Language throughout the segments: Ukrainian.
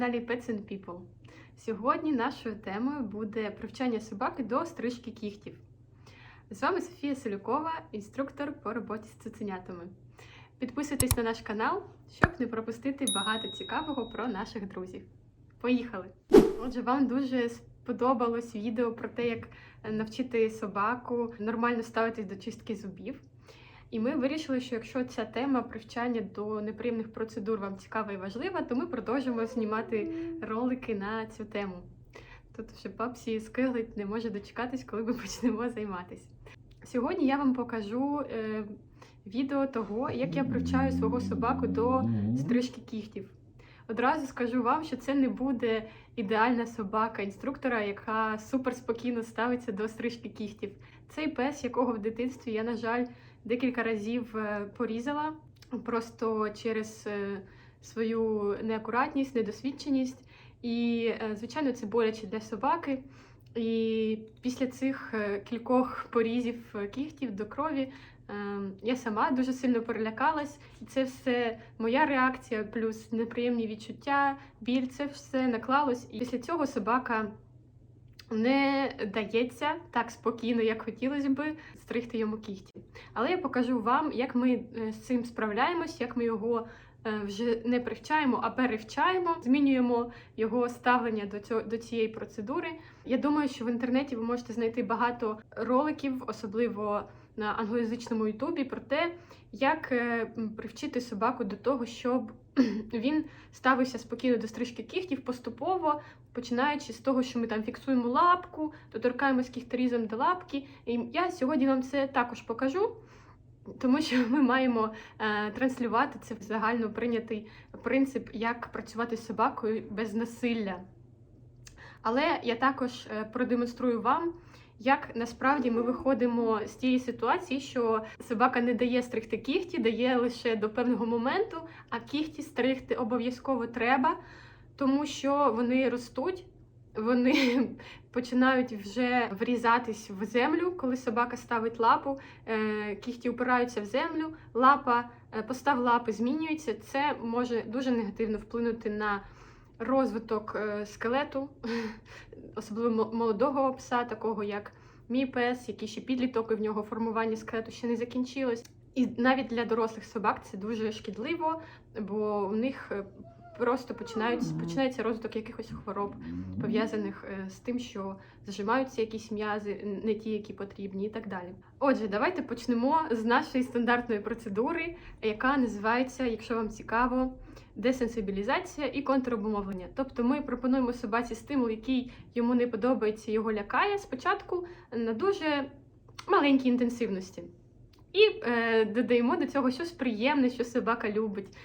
каналі Pets and People. Сьогодні нашою темою буде привчання собаки до стрижки кігтів. З вами Софія Селюкова, інструктор по роботі з цуценятами. Підписуйтесь на наш канал, щоб не пропустити багато цікавого про наших друзів. Поїхали! Отже, вам дуже сподобалось відео про те, як навчити собаку нормально ставитись до чистки зубів. І ми вирішили, що якщо ця тема привчання до неприємних процедур вам цікава і важлива, то ми продовжимо знімати ролики на цю тему. Тут вже папсі скиглить, не може дочекатись, коли ми почнемо займатися. Сьогодні я вам покажу е, відео того, як я привчаю свого собаку до стрижки кігтів. Одразу скажу вам, що це не буде ідеальна собака інструктора, яка супер спокійно ставиться до стрижки кігтів. Цей пес, якого в дитинстві я, на жаль, декілька разів е, порізала, просто через е, свою неакуратність, недосвідченість. І, е, звичайно, це боляче для собаки. І після цих кількох порізів кігтів до крові я сама дуже сильно перелякалась, і це все моя реакція, плюс неприємні відчуття, біль, це все наклалось. І після цього собака не дається так спокійно, як хотілося би, стригти йому кігті. Але я покажу вам, як ми е, з цим справляємось, як ми його е, вже не привчаємо, а перевчаємо, змінюємо його ставлення до цього до цієї процедури. Я думаю, що в інтернеті ви можете знайти багато роликів, особливо на англоязичному ютубі, про те, як е, привчити собаку до того, щоб він ставився спокійно до стрижки кігтів поступово, починаючи з того, що ми там фіксуємо лапку, доторкаємось кіхторізом до лапки. І я сьогодні вам це також покажу. Тому що ми маємо е, транслювати це в загально прийнятий принцип, як працювати з собакою без насилля. Але я також е, продемонструю вам, як насправді ми виходимо з тієї ситуації, що собака не дає стригти кігті, дає лише до певного моменту, а кігті стригти обов'язково треба, тому що вони ростуть, вони починають вже врізатись в землю, коли собака ставить лапу, е, кігті упираються в землю, лапа, е, постав лапи змінюється. Це може дуже негативно вплинути на розвиток е, скелету, особливо молодого пса, такого як мій пес, який ще підліток, і в нього формування скелету ще не закінчилось. І навіть для дорослих собак це дуже шкідливо, бо у них е, просто починають, починається розвиток якихось хвороб, пов'язаних е, з тим, що зажимаються якісь м'язи, не ті, які потрібні, і так далі. Отже, давайте почнемо з нашої стандартної процедури, яка називається, якщо вам цікаво, десенсибілізація і контробумовлення. Тобто ми пропонуємо собаці стимул, який йому не подобається, його лякає спочатку на дуже маленькій інтенсивності. І е, додаємо до цього щось приємне, що собака любить.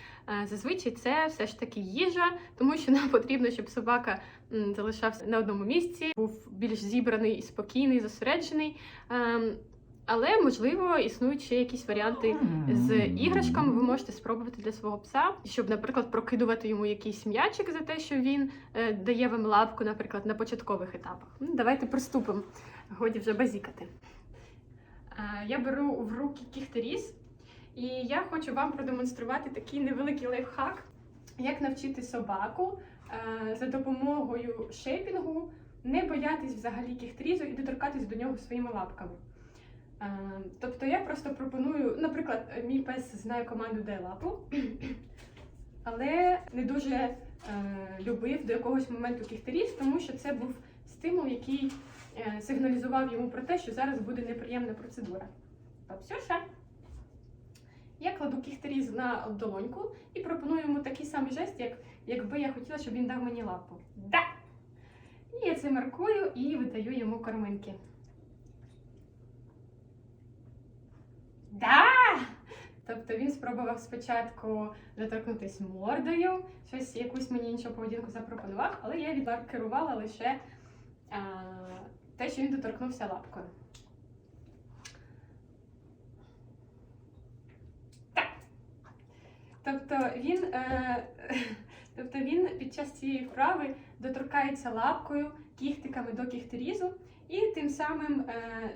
Е, зазвичай це все ж таки їжа, тому що нам потрібно, щоб собака м, залишався на одному місці, був більш зібраний і спокійний, зосереджений. Ем, але можливо існують ще якісь варіанти з іграшками. Ви можете спробувати для свого пса, щоб, наприклад, прокидувати йому якийсь м'ячик за те, що він е, дає вам лапку, наприклад, на початкових етапах. Ну, давайте приступимо. Годі вже базікати. Е, Я беру в руки кіхтеріз, і я хочу вам продемонструвати такий невеликий лайфхак, як навчити собаку е, за допомогою шейпінгу не боятись взагалі кіхтерізу і доторкатись до нього своїми лапками. Е, Тобто я просто пропоную, наприклад, мій пес знає команду дай лапу, але не дуже е, любив до якогось моменту кіхтеріз, тому що це був стимул, який е, сигналізував йому про те, що зараз буде неприємна процедура. Папсюша. Я кладу кіхтеріз на долоньку і пропоную йому такий самий жест, як якби я хотіла, щоб він дав мені лапу. Да! І я це маркую і видаю йому корминки. Да! Тобто він спробував спочатку доторкнутися мордою, щось якусь мені іншу поведінку запропонував, але я відкерувала лише а, те, що він доторкнувся лапкою. Так. Тобто він, е, тобто він під час цієї вправи доторкається лапкою, кіхтиками до кіхтерізу, і тим самим е,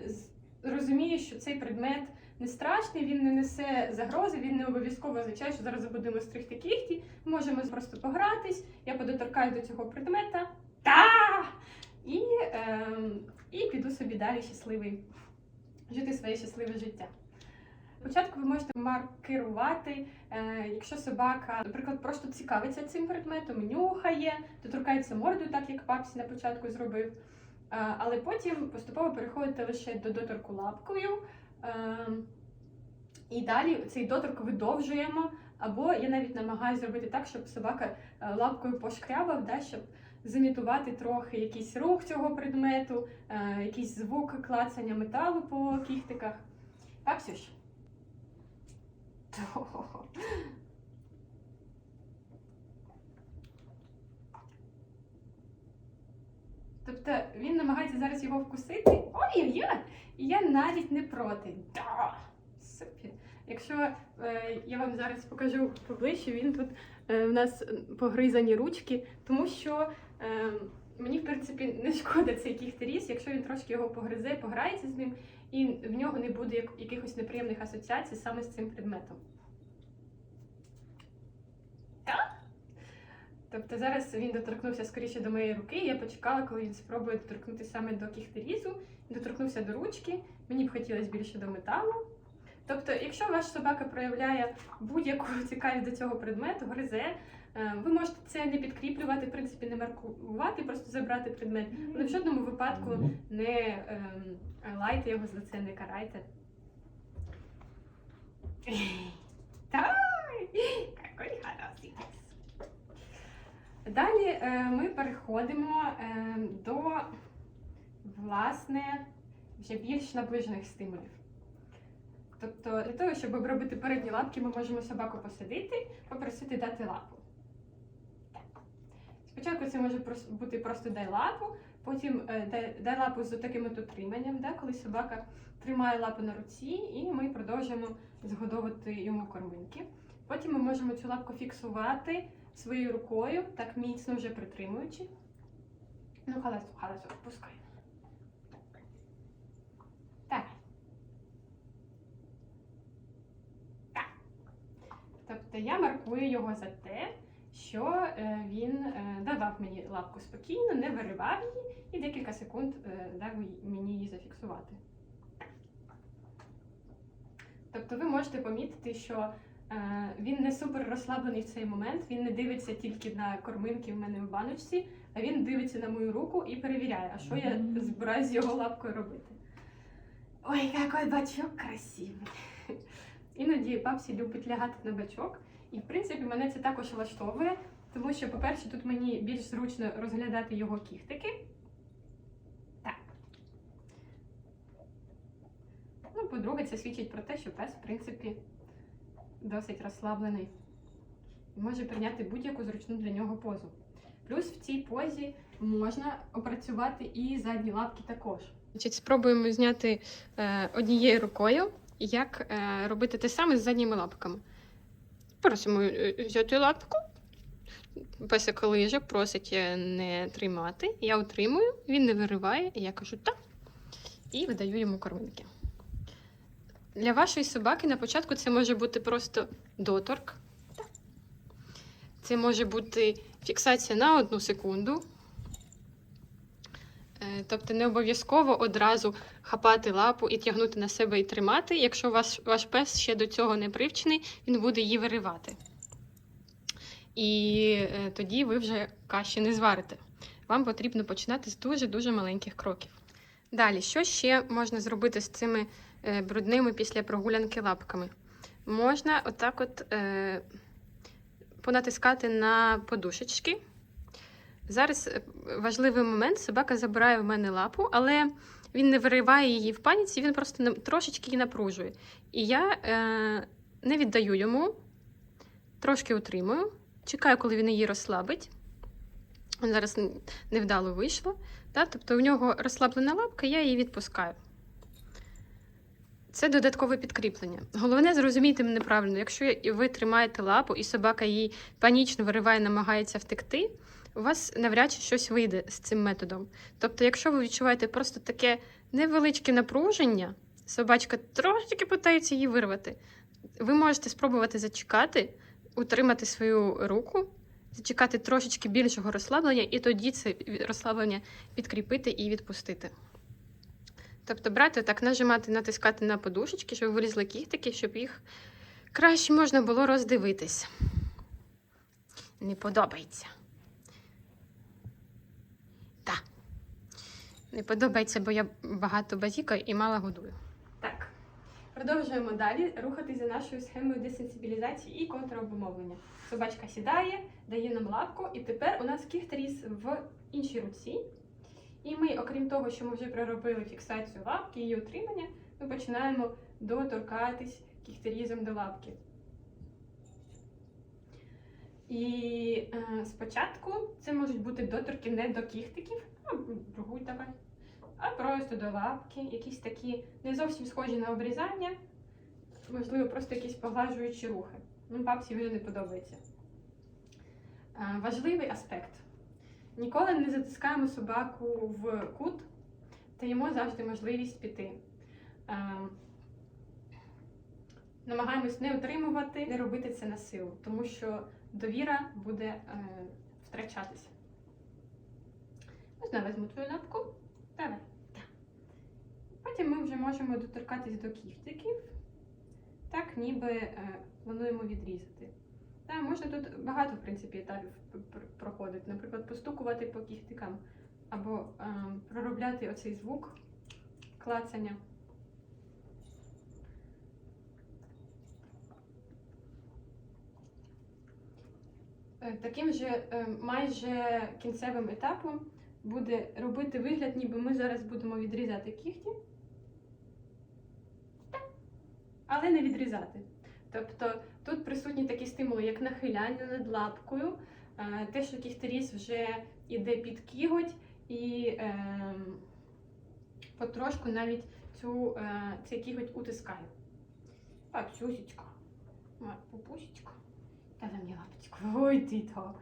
розуміє, що цей предмет не страшний, він не несе загрози, він не обов'язково означає, що зараз будемо стригти кіхті. Можемо просто погратись, я подоторкаюсь до цього предмета. Та! І, ем, і піду собі далі щасливий, жити своє щасливе життя. Спочатку ви можете маркерувати, е, якщо собака, наприклад, просто цікавиться цим предметом, нюхає, доторкається мордою, так як папсі на початку зробив. Е, але потім поступово переходите лише до доторку лапкою. Е, і далі цей доторк видовжуємо. Або я навіть намагаюся зробити так, щоб собака е, лапкою пошкрябав, да, щоб зімітувати трохи якийсь рух цього предмету, е, якийсь звук клацання металу по кіхтиках. Папсюш. Тобто він намагається зараз його вкусити. Ой-ой-ой! І я навіть не проти. Да! Супер. Якщо е, я вам зараз покажу поближче, він тут е, в нас погризані ручки, тому що е, мені, в принципі, не шкода цей кіхтеріс, якщо він трошки його погризе, пограється з ним, і в нього не буде якихось неприємних асоціацій саме з цим предметом. Так? Тобто зараз він доторкнувся скоріше до моєї руки. Я почекала, коли він спробує доторкнутися саме до кіхтерізу, доторкнувся до ручки. Мені б хотілося більше до металу. Тобто, якщо ваш собака проявляє будь-яку цікавість до цього предмету, гризе, е, ви можете це не підкріплювати, в принципі, не маркувати, просто забрати предмет. Але в жодному випадку не ем, лайте його за це, не карайте. Далі е, ми переходимо е, до власне вже більш наближених стимулів. Тобто, для того, щоб обробити передні лапки, ми можемо собаку посадити, попросити дати лапу. Так. Спочатку це може бути просто дай лапу, потім е, дай, дай лапу з таким от утриманням, да, коли собака тримає лапу на руці, і ми продовжуємо згодовувати йому корминки. Потім ми можемо цю лапку фіксувати своєю рукою, так міцно вже притримуючи. Ну, халасу, халасу, пускай. Так. Так. Тобто я маркую його за те, що е, він е, давав мені лапку спокійно, не виривав її і декілька секунд е, дав мені її зафіксувати. Тобто ви можете помітити, що він не супер розслаблений в цей момент, він не дивиться тільки на корминки в мене в баночці, а він дивиться на мою руку і перевіряє, а що я збираюсь з його лапкою робити. Ой, який бачок красивий. Іноді папсі любить лягати на бачок, і в принципі мене це також влаштовує, тому що, по-перше, тут мені більш зручно розглядати його кіхтики. Так. Ну, по-друге, це свідчить про те, що пес, в принципі, досить розслаблений може прийняти будь-яку зручну для нього позу. Плюс в цій позі можна опрацювати і задні лапки також. Значить, спробуємо зняти е, однією рукою, як е, робити те саме з задніми лапками. Просимо е, взяти лапку. Песик лиже, просить е, не тримати. Я утримую, він не вириває, я кажу так. І видаю йому корминки. Для вашої собаки на початку це може бути просто доторк. Це може бути фіксація на одну секунду. Е, Тобто не обов'язково одразу хапати лапу і тягнути на себе і тримати. Якщо ваш, ваш пес ще до цього не привчений, він буде її виривати. І е, тоді ви вже каші не зварите. Вам потрібно починати з дуже-дуже маленьких кроків. Далі, що ще можна зробити з цими брудними після прогулянки лапками? Можна отак от е, понатискати на подушечки. Зараз е, важливий момент: собака забирає в мене лапу, але він не вириває її в паніці, він просто трошечки її напружує. І я е, не віддаю йому, трошки утримую, чекаю, коли він її розслабить. Зараз невдало вийшло. Да? Тобто у нього розслаблена лапка, я її відпускаю. Це додаткове підкріплення. Головне зрозумійте мене правильно, якщо ви тримаєте лапу і собака її панічно вириває, намагається втекти, у вас навряд чи щось вийде з цим методом. Тобто, якщо ви відчуваєте просто таке невеличке напруження, Собачка трошечки питається її вирвати. Ви можете спробувати зачекати, утримати свою руку, зачекати трошечки більшого розслаблення, і тоді це розслаблення підкріпити і відпустити. Тобто брати, так нажимати, натискати на подушечки, щоб вилізли кіхтики, щоб їх краще можна було роздивитись. Не подобається. Так. Не подобається, бо я багато базікаю і мало годую. Так. Продовжуємо далі рухатись за нашою схемою десенсибілізації і контраобумовлення. Собачка сідає, дає нам лапку, і тепер у нас кіхтеріс в іншій руці. І ми, окрім того, що ми вже проробили фіксацію лапки, її утримання, ми починаємо доторкатись кіхтерізом до лапки. І е, спочатку це можуть бути доторки не до кіхтиків, а другу давай, а просто до лапки, якісь такі не зовсім схожі на обрізання, можливо, просто якісь поглажуючі рухи. Ну, бабці вже не подобається. Е, важливий аспект. Ніколи не затискаємо собаку в кут, даємо завжди можливість піти. Е, намагаємось не утримувати, не робити це на силу, тому що довіра буде е, втрачатися. Можна візьму твою лапку. Давай. Потім ми вже можемо доторкатись до кіхтиків, так ніби е, плануємо відрізати. Та, можна тут багато, в принципі, етапів проходити. Наприклад, постукувати по кіхтикам або е, проробляти оцей звук клацання. Е, Таким же е, майже кінцевим етапом буде робити вигляд, ніби ми зараз будемо відрізати кіхті, але не відрізати. Тобто тут присутні такі стимули, як нахиляння над лапкою, е, те, що кіхтеріс вже йде під кіготь, і е, потрошку навіть цю, е, цей кіготь утискає. Так, Ма- пупусечка. Дай мені лапочку. Ой, ти то.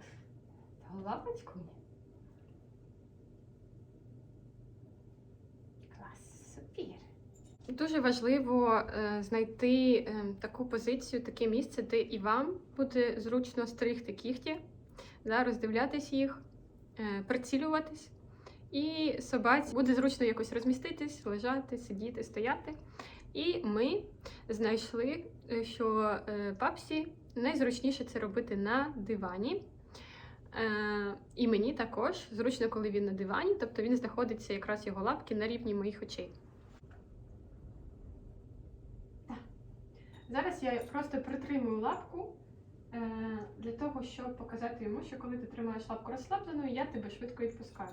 Та лапочку мені. Клас, супер. Дуже важливо е, знайти е, таку позицію, таке місце, де і вам буде зручно стригти кігті, да, роздивлятись їх, е, прицілюватись. І собаці буде зручно якось розміститись, лежати, сидіти, стояти. І ми знайшли, що папсі найзручніше це робити на дивані. І мені також зручно, коли він на дивані, тобто він знаходиться якраз його лапки на рівні моїх очей. Так. Зараз я просто притримую лапку е, для того, щоб показати йому, що коли ти тримаєш лапку розслабленою, я тебе швидко відпускаю.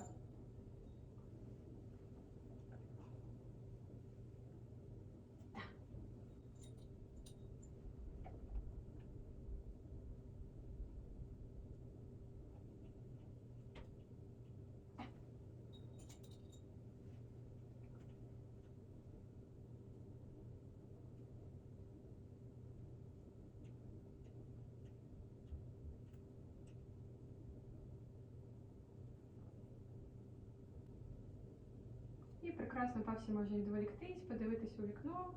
І прекрасно папсі може відволіктись, подивитись у вікно,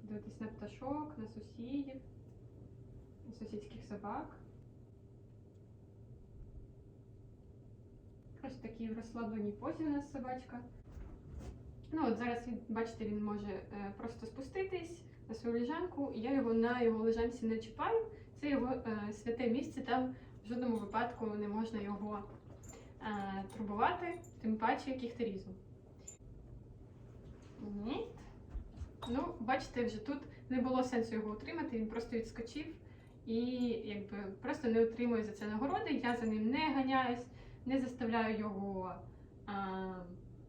подивитись на пташок, на сусідів, на сусідських собак. Ось такий в розслабленій позі у нас собачка. Ну от зараз бачите, він може е, просто спуститись на свою лежанку, і я його на його лежанці не чіпаю. Це його е, святе місце, там в жодному випадку не можна його е, турбувати, тим паче кіхтерізм. Ні. Ну, бачите, вже тут не було сенсу його утримати, він просто відскочив і якби просто не отримує за це нагороди. Я за ним не ганяюсь, не заставляю його а,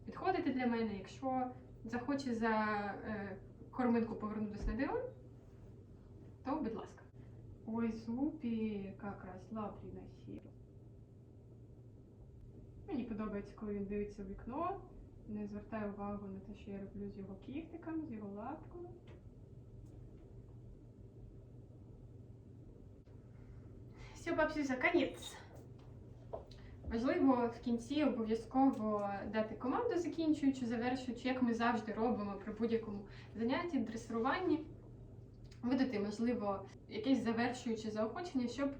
підходити для мене. Якщо захоче за е, корминку повернутися на диван, то будь ласка. Ой, зупі, як розслаблений насі. Мені подобається, коли він дивиться в вікно не звертаю увагу на те, що я роблю з його кіхтиком, з його лапкою. Все, бабсюза, конец. Важливо в кінці обов'язково дати команду закінчуючи, завершуючи, як ми завжди робимо при будь-якому занятті, дресируванні. Видати, можливо, якесь завершуюче заохочення, щоб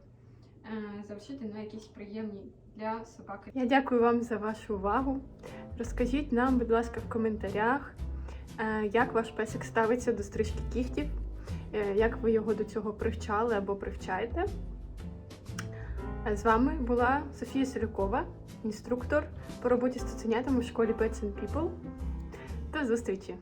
е, на якісь приємні для собаки. Я дякую вам за вашу увагу. Розкажіть нам, будь ласка, в коментарях, е, як ваш песик ставиться до стрижки кігтів, е, як ви його до цього привчали або привчаєте. З вами була Софія Селюкова, інструктор по роботі з цуценятами в школі Pets and People. До зустрічі!